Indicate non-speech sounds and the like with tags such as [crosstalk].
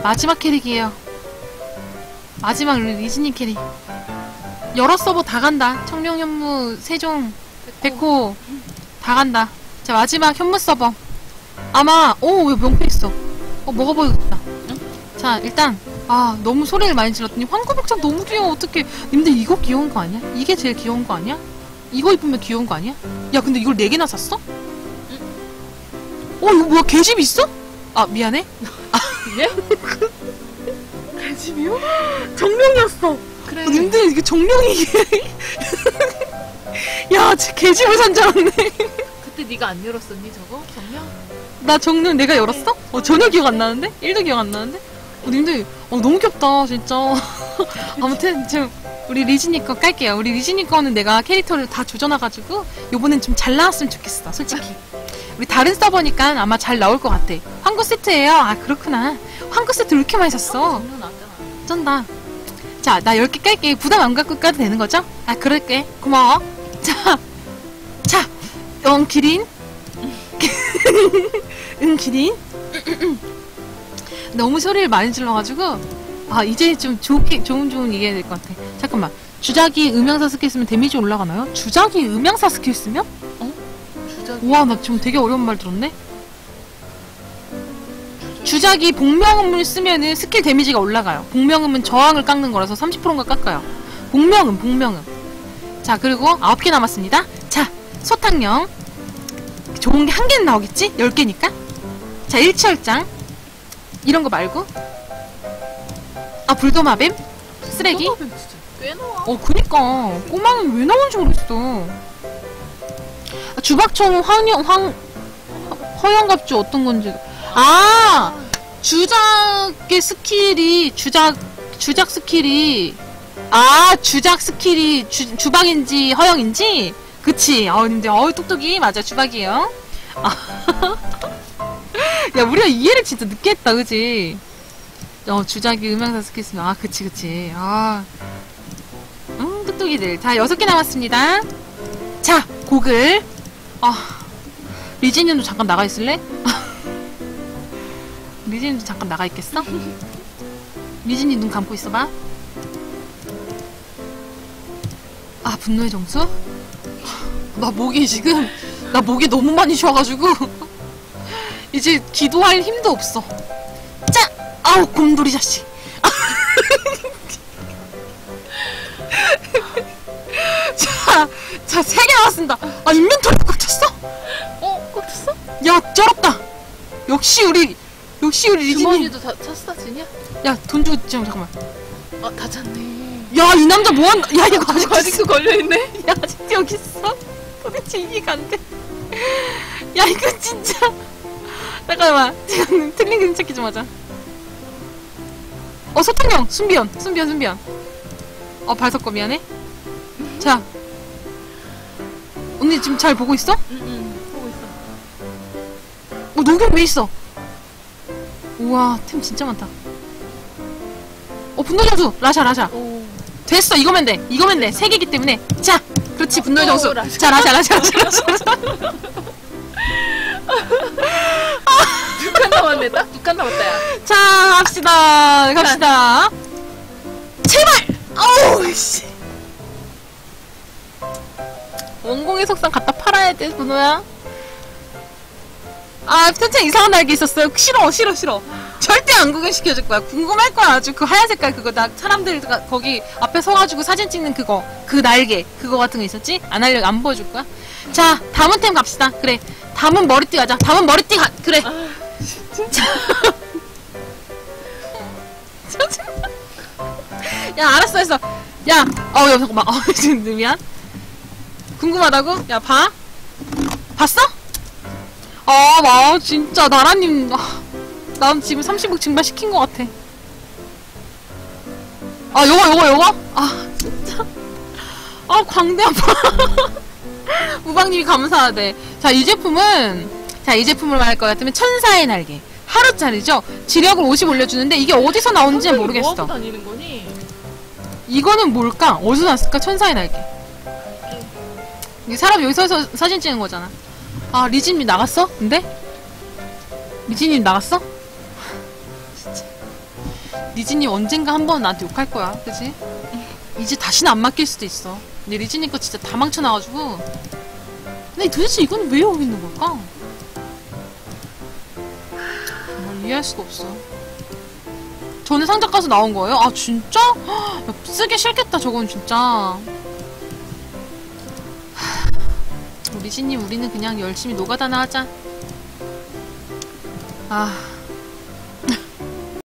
마지막 캐릭이에요. 마지막 리즈니 캐릭. 여러 서버 다 간다. 청룡 현무, 세종, 백호 다 간다. 자 마지막 현무 서버. 아마 오왜 명패 있어. 어 먹어보겠다. 자 일단 아 너무 소리를 많이 질렀더니 황구복장 너무 귀여워. 어떡해. 님들 이거 귀여운 거 아니야? 이게 제일 귀여운 거 아니야? 이거 입으면 귀여운 거 아니야? 야 근데 이걸 네 개나 샀어? 어 이거 뭐야 개집 있어? 아 미안해. 예? 관심이요? 정령이었어. 그래. 어, 님들 이게 정령이 이게 [laughs] 야, 쟤 개집을 산 줄 알았네. 그때 네가 안 열었었니 저거? 정령? 나 정령 내가 열었어? 어, 전혀 기억 안 나는데? 1도 기억 안 나는데? 어, 님들, 어, 너무 귀엽다, 진짜. [laughs] 아무튼, 지금, 우리 리즈니 거 깔게요. 우리 리즈니 거는 내가 캐릭터를 다 조져놔가지고, 요번엔 좀 잘 나왔으면 좋겠어, 솔직히. [laughs] 우리 다른 서버니까 아마 잘 나올 것 같아. 황구 세트예요 아, 그렇구나. 황구 세트 왜 이렇게 많이 샀어? 쩐다. 자, 나 10개 깔게. 부담 안 갖고 까도 되는 거죠? 아, 그럴게. 고마워. [laughs] 자, 자, 응, 기린. [laughs] 응, 기린. 너무 소리를 많이 질러가지고, 아, 이제 좀 좋게, 좋은, 좋은 얘기해야 될 것 같아. 잠깐만. 주작이 음향사 스킬 쓰면 데미지 올라가나요? 주작이 음향사 스킬 쓰면? 주작. 우와, 나 지금 되게 어려운 말 들었네? 주작이 복명음을 쓰면은 스킬 데미지가 올라가요. 복명음은 저항을 깎는 거라서 30%인가 깎아요. 복명음, 복명음. 자, 그리고 9개 남았습니다. 자, 소탕령. 좋은 게 한 개는 나오겠지? 10개니까. 자, 일치월장. 이런 거 말고. 아, 불도마뱀? 쓰레기? 꽤 나와. 어, 그니까. 꼬마는 왜 나온지 모르겠어. 아, 주박총 황영, 황, 허영갑주 어떤 건지. 아! 주작의 스킬이, 주작, 주작 스킬이, 아, 주작 스킬이 주, 주박인지 허영인지? 그치. 어, 근데, 어우, 똑똑이. 맞아, 주박이에요. 아. [laughs] 야, 우리가 이해를 진짜 늦게 했다, 그지? 어, 주작이 음향사 스킬 쓰면, 아, 그치, 그치. 아. 음, 똑똑이들. 자, 여섯 개 남았습니다. 자, 고글. 아, 리진이도 잠깐 나가 있을래? [laughs] 리진이도 잠깐 나가 있겠어? 리진이 눈 감고 있어봐. 아, 분노의 정수? 나 목이 지금, 나 목이 너무 많이 쉬어가지고, [laughs] 이제 기도할 힘도 없어. 짜! 아우, 곰돌이 자식. [laughs] 자, 자, 세 개 나왔습니다. 아, 인벤토리 꽉 찼어? 어? 꼭 쳤어? 야, 쩔었다. 역시 우리, 역시 우리 리진이. 주머니도 다 찼어 진이야? 야, 돈 주고, 지금 잠깐만. 아 다 찼네. 야, 이 남자 뭐한, 야, 이거 아직, 아직도 걸려 있네. 야, 아직도 여기 있어? 도대체 이해가 안 돼. 야, 이거 진짜. 잠깐만. 지금 틀린 그림 찾기 좀 하자. 어, 소탕형! 순비연! 순비연, 순비연. 어, 발석거 미안해. 자. 언니 지금 잘 보고 있어? 응응. 보고 있어. 어, 녹용 왜 있어? 우와, 템 진짜 많다. 어, 분노 점수! 라샤, 라샤. 오. 됐어, 이거면 돼. 이거면 돼. 세 개기 때문에. 자, 그렇지, 분노의 오, 정수. 라샤. 자, 라샤, 라샤, 라샤, 라샤. 두칸 남았네. 딱 두 칸 남았다 야. 자, 갑시다. 갑시다. 제발! 어우, 씨. 원공의 속성 갖다 팔아야 돼, 분호야. 아, 편차 이상한 날개 있었어요. 싫어, 싫어, 싫어. 절대 안 구경시켜줄 거야. 궁금할 거야, 아주. 그 하얀 색깔 그거, 나 사람들 가- 거기 앞에 서가지고 사진 찍는 그거. 그 날개. 그거 같은 거 있었지? 안 알려, 안 보여줄 거야. 자, 담은 템 갑시다. 그래. 담은 머리띠 가자. 담은 머리띠 가, 그래. 아 진짜. [laughs] 야 알았어 했어 야 어우 야 잠깐만 어 [laughs] 지금 미안 궁금하다고? 야 봐? 봤어? 아 나 진짜 나라님 아, 난 지금 30억 증발시킨 것 같아 아 요거 요거 요거? 아 진짜 아 광대 아파 [laughs] 우방님이 감사하대 자 이 제품은 자 이 제품을 말할 것 같으면 천사의 날개 하루짜리죠 지력을 50 올려주는데 이게 어디서 나온지 는 모르겠어 뭐 거니? 이거는 뭘까? 어디서 났을까? 천사의 날개. 이게 사람 여기 서 서 사진 찍는 거잖아. 아, 리진님 나갔어? 근데? 리진님 나갔어? [laughs] 진짜. 리진이 언젠가 한 번 나한테 욕할 거야, 그지? 이제 다시는 안 맡길 수도 있어. 근데 리진이 거 진짜 다 망쳐놔가지고. 근데 도대체 이건 왜 여기 있는 걸까? 정말 이해할 수가 없어. 전에 상자 가서 나온 거예요? 아 진짜? [gasps] 쓰기 싫겠다 저건 진짜. 리진님 우리는 그냥 열심히 노가다나 하자. 아